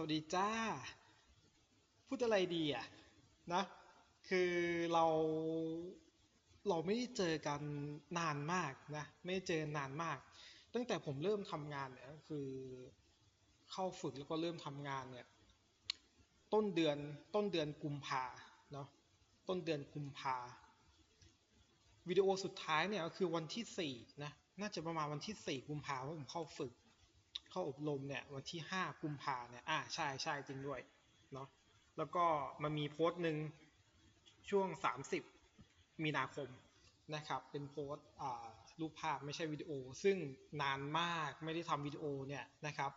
สวัสดีจ้า พูดอะไรดีอะนะ คือเราเราไม่ได้เจอกันนานมากนะ ไม่ได้เจอนานมาก ตั้งแต่ผมเริ่มทำงานเนี่ยคือเข้าฝึกแล้วก็เริ่มทำงานเนี่ยต้นเดือนต้นเดือนกุมภาเนาะต้นเดือนกุมภาวิดีโอสุดท้ายเนี่ยก็คือวันที่สี่นะน่าจะประมาณวันที่สี่กุมภาว่าผมเข้าฝึก เข้าอบรมเนี่ยวันที่ห้ากุมภาเนี่ยอ่าใช่ใช่จริงด้วยเนาะแล้วก็มันมีโพสต์หนึ่งช่วง 30 มีนาคมนะครับเป็นโพสต์รูปภาพไม่ใช่วิดีโอ ซึ่งนานมากไม่ได้ทำวิดีโอเนี่ยนะครับ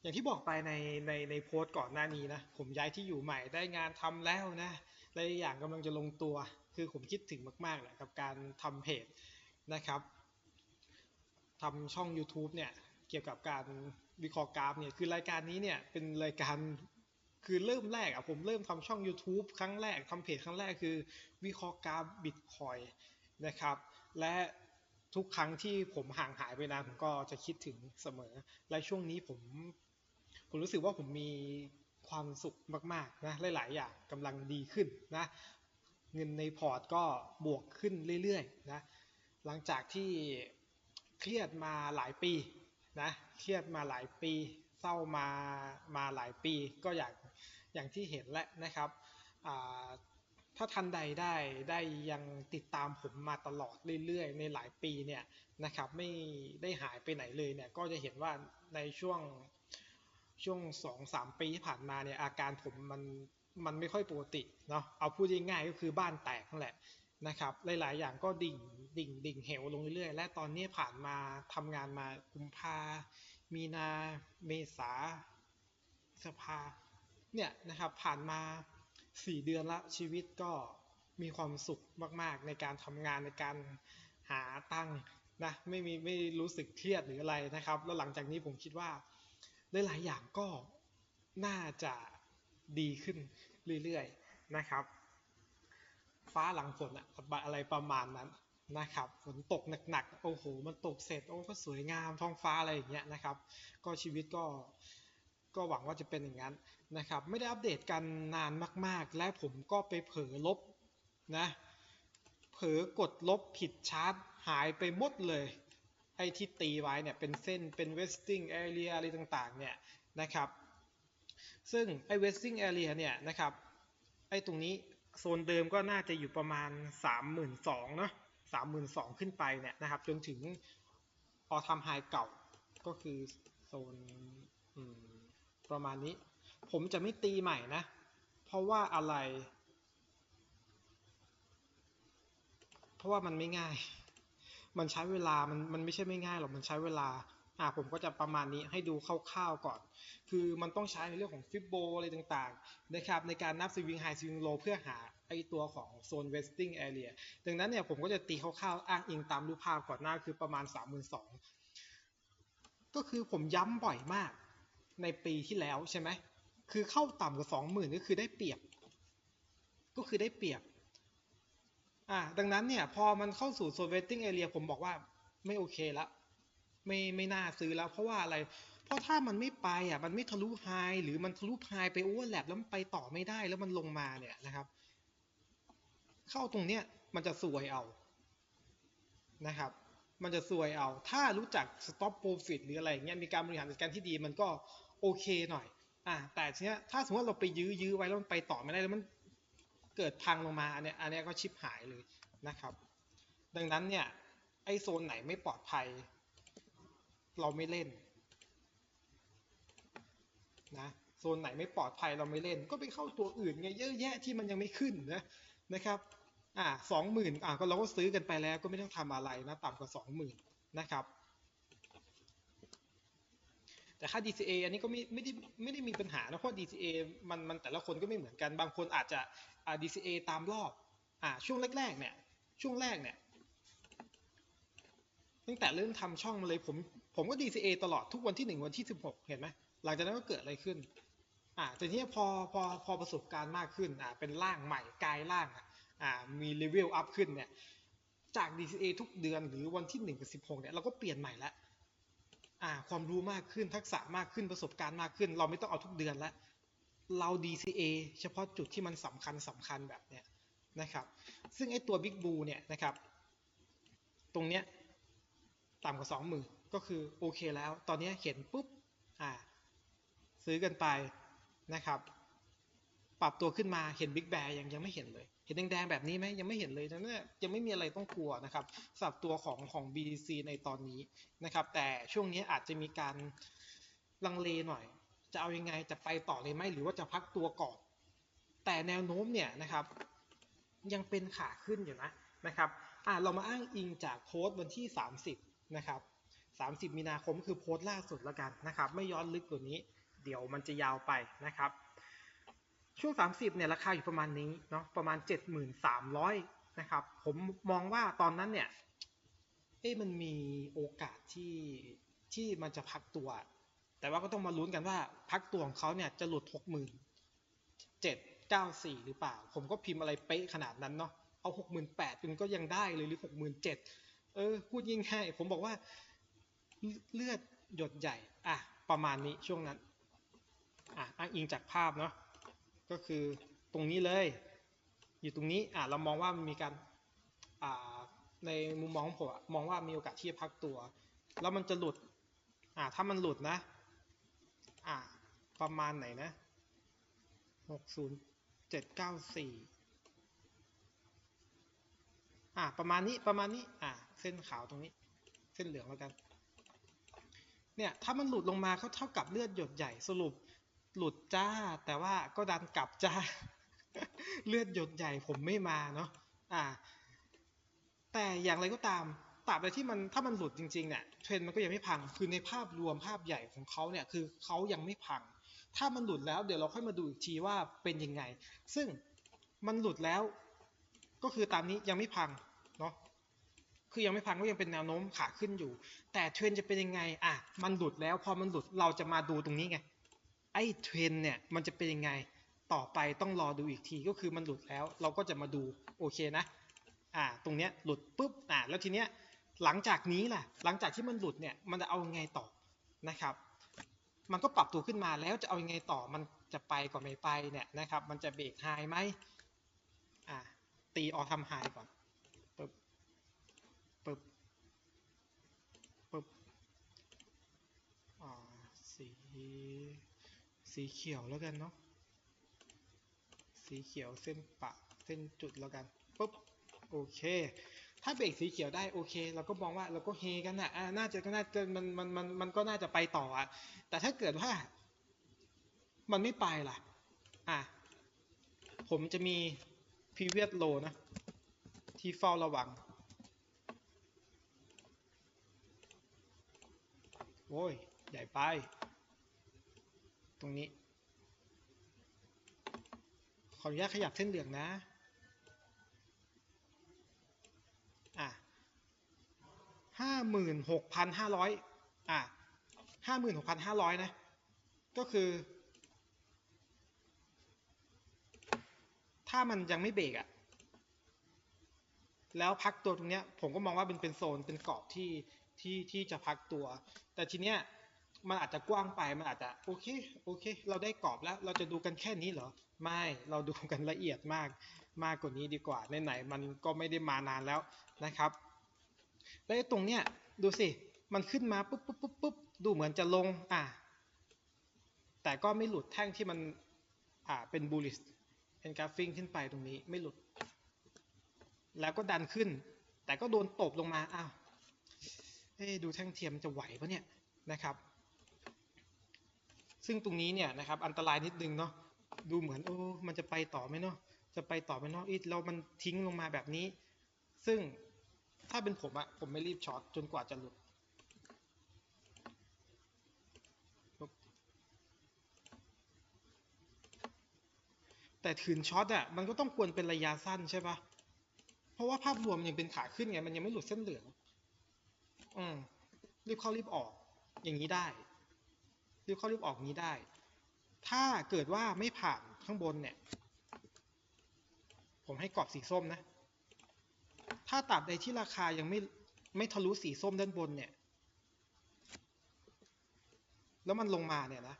อย่างที่บอกไปในในในโพสต์ก่อนหน้านี้นะผมย้ายที่อยู่ใหม่ได้งานทำแล้วนะและอีกอย่างกำลังจะลงตัว คือผมคิดถึงมากๆแหละกับการทำเพจนะครับทำช่อง YouTube เนี่ย เกี่ยวกับการวิเคราะห์กราฟเนี่ยคือรายการนี้เนี่ยเป็นรายการคือเริ่มแรกอะผมเริ่มทำช่อง YouTube ครั้งแรกทำเพจครั้งแรกคือวิเคราะห์กราฟบิตคอยนะครับ และทุกครั้งที่ผมห่างหายไปนานผมก็จะคิดถึงเสมอ และช่วงนี้ผม ผมรู้สึกว่าผมมีความสุขมากๆนะหลาย ๆ อย่างกำลังดีขึ้นนะเงินในพอร์ตก็บวกขึ้นเรื่อยๆนะหลังจากที่เครียดมาหลายปี นะเครียดมาหลายปีเศร้ามามาหลายปีก็อย่างอย่างที่เห็นแล้วนะครับถ้าทันใดได้ได้ยังติดตามผมมาตลอดเรื่อยๆ ในหลายปีเนี่ยนะครับไม่ได้หายไปไหนเลยเนี่ยก็จะเห็นว่าในช่วงช่วงสองสามปีที่ผ่านมาเนี่ยอาการผมมันมันไม่ค่อยปกติเนาะเอาพูดง่ายๆก็คือบ้านแตกนั่นแหละนะครับหลายๆอย่างก็ดิ่ง ดิ่งดิ่งเหวลงเรื่อยๆ และตอนนี้ผ่านมาทำงานมากุมภา มีนาเมษาสภา เนี่ยนะครับผ่านมาสี่เดือนละชีวิตก็มีความสุขมากๆ ในการทำงานในการหาตังค์นะไม่มีไม่รู้สึกเครียดหรืออะไรนะครับ แล้วหลังจากนี้ผมคิดว่าหลายๆอย่างก็น่าจะดีขึ้นเรื่อยๆนะครับ ฟ้าหลังฝนอะอะไรประมาณนั้น นะครับฝนตกหนักๆโอ้โหมันตกเสร็จโอ้ก็สวยงามท้องฟ้าอะไรอย่างเงี้ยนะครับ ก็ชีวิตก็ก็หวังว่าจะเป็นอย่างนั้นนะครับ ไม่ได้อัปเดตกันนานมากๆ และผมก็ไปเผลอลบนะเผลอกดลบผิดชาร์ตหายไปหมดเลย ไอ้ที่ตีไว้เนี่ยเป็นเส้นเป็น vesting area อะไรต่างๆเนี่ยนะครับ ซึ่งไอ้ vesting area เนี่ยนะครับไอ้ตรงนี้โซนเดิมก็น่าจะอยู่ประมาณ 32,000เนาะ 32,000 ขึ้นไปเนี่ยนะครับ จนถึงพอทำไฮเก่าก็คือโซนประมาณนี้ ผมจะไม่ตีใหม่นะ เพราะว่าอะไร เพราะว่ามันไม่ง่าย มันใช้เวลา มันมันไม่ใช่ไม่ง่ายหรอก มันใช้เวลา อ่าผมก็จะประมาณนี้ให้ดูคร่าวๆก่อน คือมันต้องใช้ในเรื่องของฟิบโบอะไรต่างๆนะครับในการนับสวิงไฮสวิงโลเพื่อหา ไอตัวของโซน vesting area ดังนั้นเนี่ยผมก็จะตีคร่าวๆอ้างอิงตามรูปภาพก่อนหน้าคือประมาณ 32,000ก็คือผมย้ำบ่อยมากในปีที่แล้วใช่ไหมคือเข้าต่ำกว่า20,000ก็คือได้เปรียบ ก็คือได้เปรียบอ่าดังนั้นเนี่ยพอมันเข้าสู่โซน vesting area ผมบอกว่าไม่โอเคล้วไม่ไม่น่าซื้อแล้วเพราะว่าอะไร เพราะถ้ามันไม่ไปอะมันไม่ทะลุไฮหรือมันทะลุไฮไปโอเวอร์แลปแล้วมันไปต่อไม่ได้แล้วมันลงมาเนี่ยนะครับ เข้าตรงเนี้ยมันจะซวยเอานะครับ มันจะซวยเอา ถ้ารู้จัก stop profit หรืออะไรเงี้ยมีการบริหารจัดการที่ดีมันก็โอเคหน่อยอ่าแต่ทีเนี้ยถ้าสมมติว่าเราไปยื้อยื้อไว้แล้วมันไปต่อไม่ได้แล้วมันเกิดพังลงมาอันเนี้ยอันเนี้ยก็ชิปหายเลยนะครับ ดังนั้นเนี่ยไอโซนไหนไม่ปลอดภัย เราไม่เล่นนะโซนไหนไม่ปลอดภัยเราไม่เล่น ก็ไปเข้าตัวอื่นไงเยอะแยะที่มันยังไม่ขึ้นนะ นะครับอ่าสองหมื่นอ่าก็เราก็ซื้อกันไปแล้วก็ไม่ต้องทำอะไรนะต่ำกว่าสองหมื่นนะครับแต่ค่า DCA อันนี้ก็ไม่ไม่ได้ไม่ได้มีปัญหานะเพราะ DCA มันมันแต่ละคนก็ไม่เหมือนกัน บางคนอาจจะอ่า DCA ตามรอบอ่าช่วงแรกๆเนี่ยช่วงแรกเนี่ยตั้งแต่เริ่มทำช่องมาเลยผมผมก็ DCA ตลอดทุกวันที่หนึ่งวันที่สิบหกเห็นไหมหลังจากนั้นก็เกิดอะไรขึ้น อ่าแต่ทีนี้พอพอพอประสบการณ์มากขึ้นอ่าเป็นร่างใหม่กายร่างอ่ามีเลเวลอัพขึ้นเนี่ยจาก DCA ทุกเดือนหรือวันที่1กับ16เนี่ยเราก็เปลี่ยนใหม่แล้วอ่าความรู้มากขึ้นทักษะมากขึ้นประสบการณ์มากขึ้น เราไม่ต้องเอาทุกเดือนละเรา DCA เฉพาะจุดที่มันสำคัญสำคัญแบบเนี้ยนะครับซึ่งไอ้ตัว Big Blue เนี่ยนะครับตรงเนี้ยต่ำกว่าสองหมื่นก็คือโอเคแล้ว ตอนนี้เห็นปุ๊บอ่าซื้อกันไป นะครับ ปรับตัวขึ้นมาเห็น Big Bear ยังยังไม่เห็นเลย เห็นแดงๆแบบนี้ไหมยังไม่เห็นเลยนะเนี่ยยังไม่มีอะไรต้องกลัวนะครับสำหรับตัวของของ BDC ในตอนนี้นะครับ แต่ช่วงนี้อาจจะมีการลังเลหน่อย จะเอายังไงจะไปต่อเลยไหมหรือว่าจะพักตัวก่อน แต่แนวโน้มเนี่ยนะครับ ยังเป็นขาขึ้นอยู่นะนะครับอ่าเรามาอ้างอิงจากโพสต์วันที่ 30 นะครับ 30 มีนาคมคือโพสต์ล่าสุดแล้วกันนะครับ ไม่ย้อนลึกกว่านี้ เดี๋ยวมันจะยาวไปนะครับ ช่วง 30เนี่ยราคาอยู่ประมาณนี้เนาะประมาณ 7,300นะครับผมมองว่าตอนนั้นเนี่ยเอ๊ะมันมีโอกาสที่ที่มันจะพักตัว แต่ว่าก็ต้องมาลุ้นกันว่าพักตัวของเขาเนี่ยจะหลุด60,794 หรือเปล่า ผมก็พิมพ์อะไรเป๊ะขนาดนั้นเนาะเอา 68,000มันก็ยังได้เลยหรือ 67,000เออพูดยิ่งง่ายผมบอกว่าเลือดหยดใหญ่ อะ ประมาณนี้ช่วงนั้น อะอ้างอิงจากภาพเนาะก็คือตรงนี้เลย อยู่ตรงนี้อะเรามองว่ามันมีการอ่าในมุมมองของผมมองว่ามีโอกาสที่จะพักตัว แล้วมันจะหลุดอ่าถ้ามันหลุดนะอ่าประมาณไหนนะหกศูนย์เจ็ดเก้าสี่อ่าประมาณนี้ประมาณนี้อ่าเส้นขาวตรงนี้ เส้นเหลืองแล้วกันเนี่ยถ้ามันหลุดลงมาเขาเท่ากับเลือดหยดใหญ่สรุป หลุดจ้า แต่ว่าก็ดันกลับจ้า เลือดหยดใหญ่ผมไม่มาเนาะอ่า แต่อย่างไรก็ตามตราบใดที่มันถ้ามันหลุดจริงๆเนี่ยเทรนมันก็ยังไม่พัง คือในภาพรวมภาพใหญ่ของเขาเนี่ยคือเขายังไม่พัง ถ้ามันหลุดแล้วเดี๋ยวเราค่อยมาดูอีกทีว่าเป็นยังไง ซึ่งมันหลุดแล้ว ก็คือตามนี้ยังไม่พังเนาะคือยังไม่พังก็ยังเป็นแนวโน้มขาขึ้นอยู่ แต่เทรนจะเป็นยังไงอะมันหลุดแล้วพอมันหลุดเราจะมาดูตรงนี้ไง ไอ้เทรนเนี่ยมันจะเป็นยังไงต่อไปต้องรอดูอีกทีก็คือมันหลุดแล้ว เราก็จะมาดูโอเคนะอ่าตรงเนี้ยหลุดปุ๊บอ่าแล้วทีเนี้ยหลังจากนี้ล่ะหลังจากที่มันหลุดเนี่ยมันจะเอาไงต่อนะครับมันก็ปรับตัวขึ้นมาแล้วจะเอายังไงต่อมันจะไปก่อนไม่ไปเนี่ยนะครับมันจะเบรกไฮไหมอ่าตีออทำไฮก่อนปึ๊บปึ๊บปึ๊บอ่าสี สีเขียวแล้วกันเนาะสีเขียวเส้นปะเส้นจุดแล้วกันปุ๊บโอเค ถ้าเบรกสีเขียวได้โอเค เราก็มองว่าเราก็เฮกันนะอ่าน่าจะก็น่าจะมันมันมันมันก็น่าจะไปต่ออะแต่ถ้าเกิดว่า มันไม่ไปล่ะอะผมจะมี previous low นะ ที่เฝ้าระวังโอ้ย ใหญ่ไป ตรงนี้ ขออนุญาตขยับเส้นเหลืองนะอะห้าหมื่นหกพันห้าร้อยอะห้าหมื่นหกพันห้าร้อยนะ ก็คือ ถ้ามันยังไม่เบรกอะแล้วพักตัวตรงเนี้ยผมก็มองว่าเป็นเป็นโซนเป็นกรอบที่ที่ที่จะพักตัว แต่ทีเนี้ย มันอาจจะกว้างไปมันอาจจะโอเคโอเค เราได้กรอบแล้ว เราจะดูกันแค่นี้เหรอ ไม่เราดูกันละเอียดมากมากกว่านี้ดีกว่าในไหนๆมันก็ไม่ได้มานานแล้วนะครับแล้วตรงเนี้ยดูสิมันขึ้นมาปุ๊บปุ๊บปุ๊บปุ๊บดูเหมือนจะลงอะแต่ก็ไม่หลุดแท่งที่มันอ่าเป็นบูลลิสเป็นกราฟิงขึ้นไปตรงนี้ไม่หลุด แล้วก็ดันขึ้น แต่ก็โดนตบลงมาอ้าวเอ๊ดูแท่งเทียมจะไหวปะเนี่ยนะครับ ซึ่งตรงนี้เนี่ยนะครับอันตรายนิดนึงเนาะดูเหมือนโอ้มันจะไปต่อไหมเนาะจะไปต่อไหมเนาะอีเรามันทิ้งลงมาแบบนี้ ซึ่งถ้าเป็นผมอะผมไม่รีบช็อตจนกว่าจะหลุดแต่ถืนช็อตอะมันก็ต้องควรเป็นระยะสั้นใช่ปะเพราะว่าภาพรวมยังเป็นขาขึ้นไงมันยังไม่หลุดเส้นเหลืองอืมรีบเข้ารีบออกอย่างนี้ได้ รีบเข้ารีบออกนี้ได้ ถ้าเกิดว่าไม่ผ่านข้างบนเนี่ย ผมให้กรอบสีส้มนะ ถ้าตราบใดที่ราคายังไม่ไม่ทะลุสีส้มด้านบนเนี่ย แล้วมันลงมาเนี่ยนะ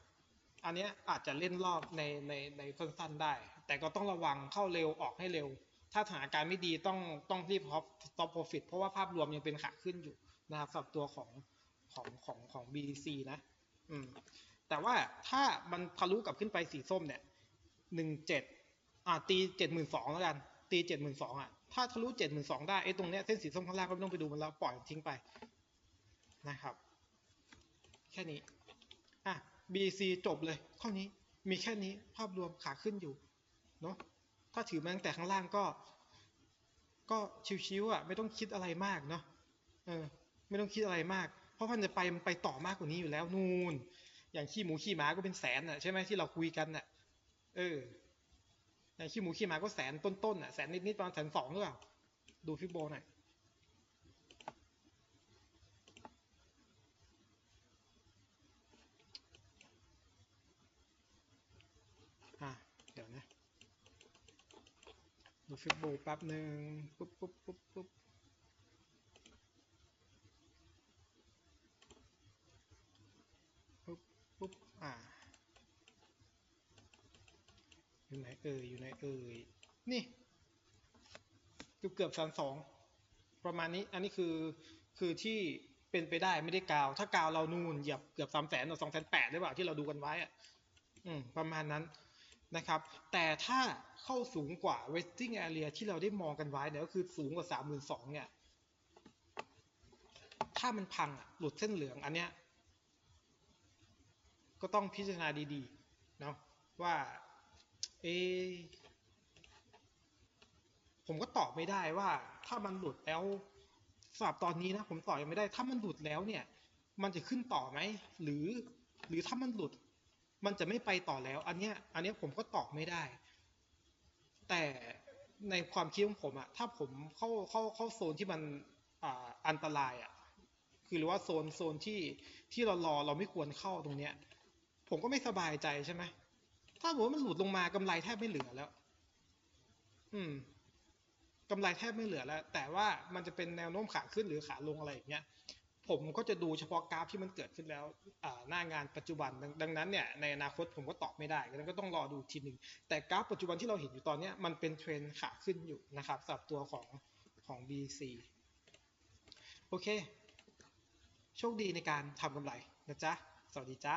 อันนี้อาจจะเล่นรอบในในในสั้นๆได้ แต่ก็ต้องระวังเข้าเร็วออกให้เร็ว ถ้าสถานการณ์ไม่ดีต้องต้องรีบ stop stop profit เพราะว่าภาพรวมยังเป็นขาขึ้นอยู่นะครับสำหรับตัวของของของของ BDC นะ อืมแต่ว่าถ้ามันทะลุกลับขึ้นไปสีส้มเนี่ยหนึ่งเจ็ดอ่าตีเจ็ดหมื่นสองแล้วกันตีเจ็ดหมื่นสองอะถ้าทะลุเจ็ดหมื่นสองได้ไอ้ตรงเนี้ยเส้นสีส้มข้างล่างก็ไม่ต้องไปดูมันแล้วปล่อยทิ้งไปนะครับ แค่นี้อะ BC จบเลยเท่านี้มีแค่นี้ภาพรวมขาขึ้นอยู่เนาะถ้าถือมาตั้งแต่ข้างล่างก็ ก็ชิวๆอะ ไม่ต้องคิดอะไรมากเนาะเออ ไม่ต้องคิดอะไรมาก เพราะมันจะไปมันไปต่อมากกว่านี้อยู่แล้วนูนอย่างขี้หมูขี้หมาก็เป็นแสนอะใช่ไหมที่เราคุยกันอะ เออ อย่างขี้หมูขี้หมาก็แสนต้นๆอะแสนนิดๆประมาณแสนสองหรือเปล่าดูฟิบโบหน่อยอะเดี๋ยวนะ ดูฟิบโบแป๊บหนึ่งปุ๊บปุ๊บปุ๊บปุ๊บปุ๊บปุ๊บ อ่า อยู่ไหนเอ่ย อยู่ไหนเอ่ย นี่ เกือบเกือบสามสอง ประมาณนี้ อันนี้คือ คือที่เป็นไปได้ไม่ได้กาว ถ้ากาวเรานูนเหยียบเกือบสามแสนหรือสองแสนแปดหรือเปล่าที่เราดูกันไว้อะอืม ประมาณนั้นนะครับ แต่ถ้าเข้าสูงกว่า resting area ที่เราได้มองกันไว้เนี่ยก็คือสูงกว่าสามหมื่นสองเนี่ย ถ้ามันพังอะหลุดเส้นเหลืองอันเนี้ย ก็ต้องพิจารณาดีๆเนาะว่าเอผมก็ตอบไม่ได้ว่าถ้ามันหลุดแล้วสำหรับตอนนี้นะผมตอบยังไม่ได้ถ้ามันหลุดแล้วเนี่ย มันจะขึ้นต่อไหมหรือหรือถ้ามันหลุด มันจะไม่ไปต่อแล้ว อันเนี้ยอันเนี้ยผมก็ตอบไม่ได้ แต่ในความคิดของผมอะถ้าผมเข้าเข้าเข้าโซนที่มันอ่าอันตรายอะคือหรือว่าโซนโซนที่ที่เรารอเราไม่ควรเข้าตรงเนี้ย ผมก็ไม่สบายใจใช่ไหมถ้าบอกว่ามันหลุดลงมากำไรแทบไม่เหลือแล้ว อืมกำไรแทบไม่เหลือแล้ว แต่ว่ามันจะเป็นแนวโน้มขาขึ้นหรือขาลงอะไรอย่างเงี้ย ผมก็จะดูเฉพาะกราฟที่มันเกิดขึ้นแล้วหน้างานปัจจุบันดังดังนั้นเนี่ยในอนาคตผมก็ตอบไม่ได้ดังนั้นก็ต้องรอดูทีหนึ่งแต่กราฟปัจจุบันที่เราเห็นอยู่ตอนนี้มันเป็นเทรนขาขึ้นอยู่นะครับสำหรับตัวของของ BC โอเค โชคดีในการทำกำไรนะจ๊ะ สวัสดีจ้า